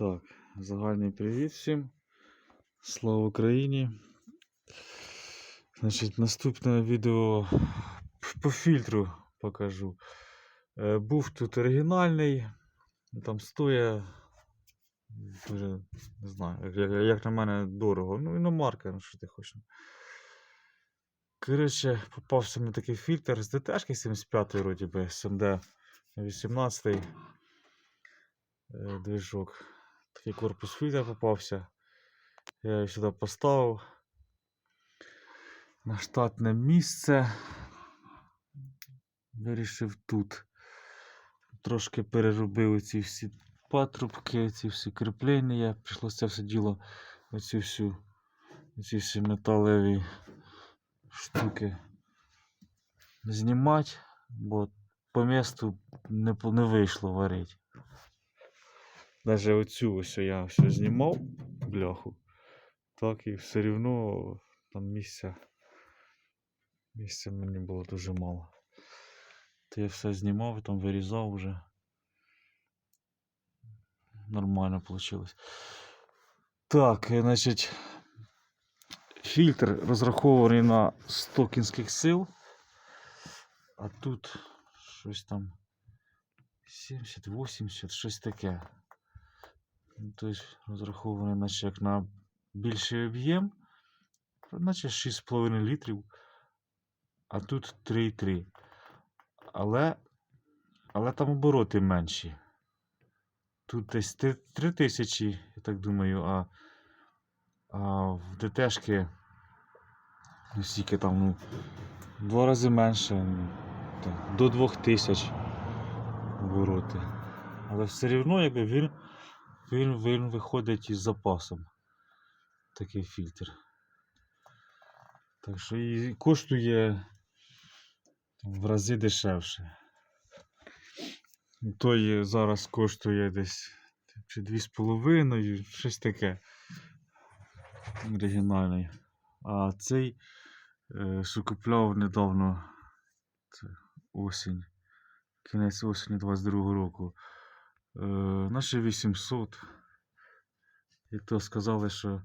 Так, загальний привіт всім. Слава Україні. Значить, наступне відео по фільтру покажу. Е, Був тут оригінальний, там стоя дуже, не знаю, як, як на мене дорого. Ну, іномарка, ну що ти хочеш. Коротше, попався мені такий фільтр з ДТшки 75 вроді би, СМД 18 е, движок. Такий корпус фільтра попався. Я його сюди поставив. На штатне місце. Вирішив тут. Трошки переробив ці всі патрубки, ці всі кріплення. Прийшлося це все діло, оці всю, оці всі металеві штуки знімати, бо по місту не, не вийшло варити. Даже оцю ось я все знімав бляху, так і все рівно там місця. Місця мені було дуже мало. То я все знімав, там вирізав вже. Нормально вийшло. Так, е, значить, фільтр розрахований на 100 кінських сил. А тут щось там 70, 80, щось таке. Тобто розрахований наче як на більший об'єм, наче 6,5 літрів, а тут 3,3. Але, але там обороти менші. Тут десь 3, 3 тисячі, я так думаю, а, а в ДТшки ну, скільки там, ну, два рази менше, ну, там, до 2 тисяч обороти. Але все одно, якби він, він, він виходить із запасом. Такий фільтр. Так що і коштує в рази дешевше. Той зараз коштує десь чи 2,5, щось таке. Оригінальний. А цей е, що купляв недавно це осінь. Кінець осені 22 року. Е, наче 800. І то сказали, що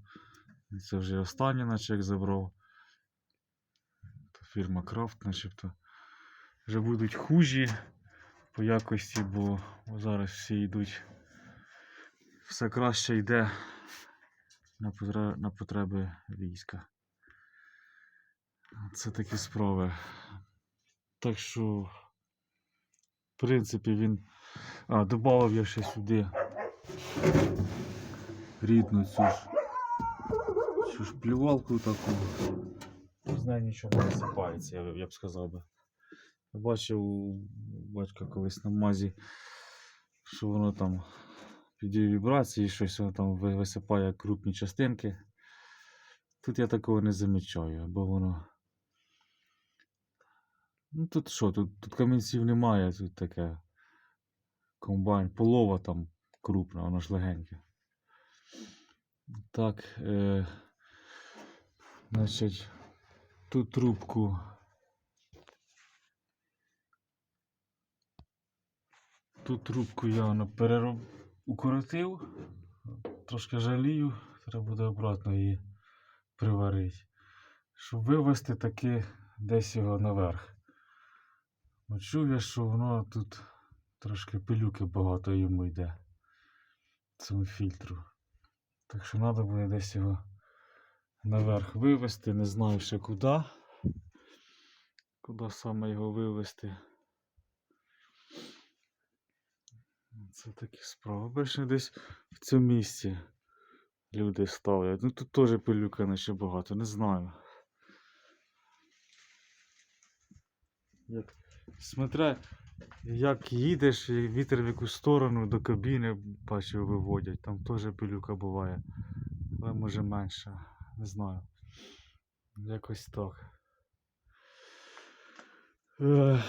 це вже останнє, наче як забрав. Фірма Крафт, начебто. Вже будуть хужі по якості, бо зараз всі йдуть. Все краще йде на потреби війська. Це такі справи. Так що, в принципі, він. А, додав я ще сюди рідну цю ж, цю ж плівалку таку. З нею нічого не насипається, я, я б сказав би. Я бачив у батька колись на мазі, що воно там під вібрації, щось воно там висипає крупні частинки. Тут я такого не замічаю, бо воно. Ну тут що, тут, тут камінців немає, тут таке комбайн, полова там крупна, воно ж легеньке. Так, е, значить, ту трубку. Ту трубку я перероб... укоротив. Трошки жалію, треба буде обратно її приварити. Щоб вивести таки десь його наверх. От чув я, що воно тут трошки пилюки багато йому йде. Цьому фільтру. Так що треба буде десь його наверх вивести, не знаю ще куди. Куди саме його вивести. Це такі справи. Більше десь в цьому місці люди ставлять. Ну тут теж пилюка наче багато, не знаю. Як... Смотря, як їдеш, вітер в яку сторону до кабіни, бачив, виводять. Там теж пилюка буває. Але може менше. Не знаю. Якось так. В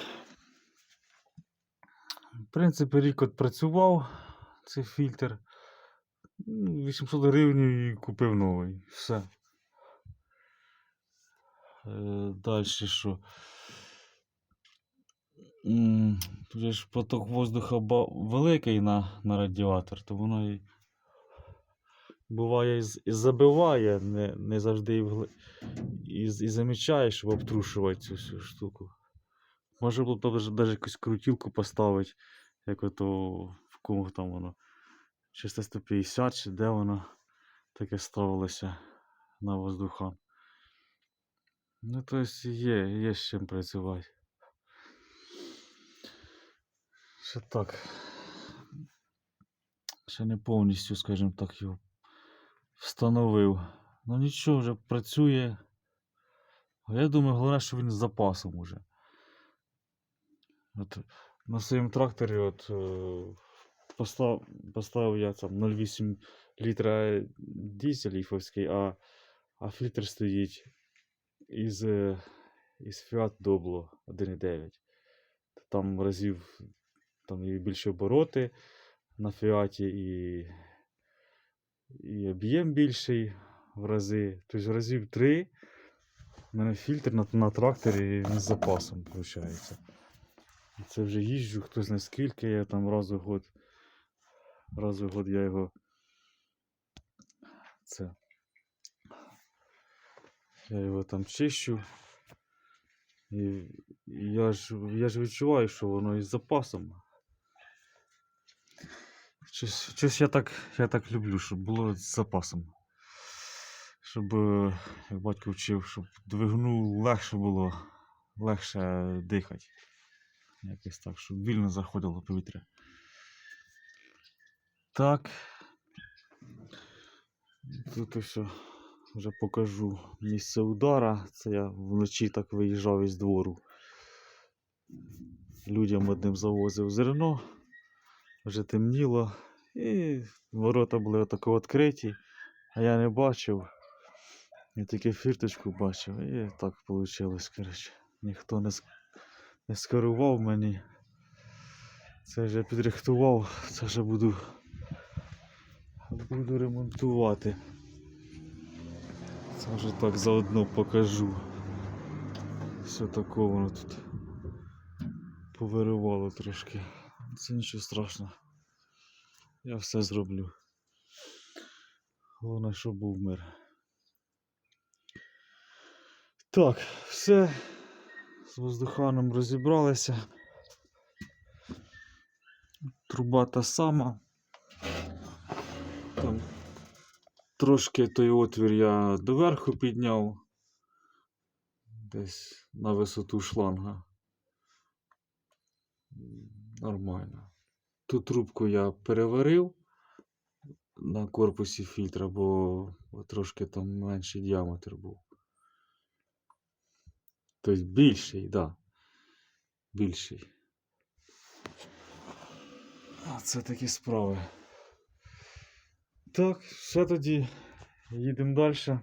принципі, рік от працював цей фільтр. Ну, 800 гривень і купив новий. Все. Е, Далі що? Тут ж поток воздуха великий на, на радіатор, то воно і буває і, забиває, не, не завжди і, вгли... і, і замічає, щоб обтрушувати цю всю штуку. Може було б навіть якусь крутілку поставити, як ото в кому там воно. Чи 150, чи де воно таке ставилося на воздухан. Ну, то есть є, є з чим працювати. Ще так. Ще не повністю, скажімо так, його встановив. Ну нічого, вже працює. А я думаю, головне, що він з запасом уже. От на своєму тракторі от, е, постав, поставив я там 0,8 літра дизель ліфовський, а, а фільтр стоїть із, е, із Fiat Doblo 1.9. Там разів там і більше обороти на Фіаті, і, і об'єм більший в рази. Тобто разів три у мене фільтр на, на тракторі з запасом виходить. Це вже їжджу, хто знає скільки я там раз у год. Раз у год я його. Це. Я його там чищу. І я ж, я ж відчуваю, що воно із запасом. Щось, щось я так, я так люблю, щоб було з запасом. Щоб, е, як батько вчив, щоб двигуну легше було, легше дихати. Якось так, щоб вільно заходило повітря. Так. Тут ось вже покажу місце удара. Це я вночі так виїжджав із двору. Людям одним завозив зерно, вже темніло, і ворота були отако відкриті, а я не бачив. Я тільки фірточку бачив, і так вийшло, коротше. Ніхто не, не скерував мені. Це вже підрихтував, це вже буду, буду ремонтувати. Це вже так заодно покажу. Все такого воно тут повиривало трошки. Це нічого страшного. Я все зроблю. Головне, щоб був мир. Так, все. З воздуханом розібралися. Труба та сама. Там трошки той отвір я доверху підняв. Десь на висоту шланга. Нормально. Ту трубку я переварив на корпусі фільтра, бо трошки там менший діаметр був. Тобто більший, так. Да. Більший. А це такі справи. Так, все тоді. Їдемо далі.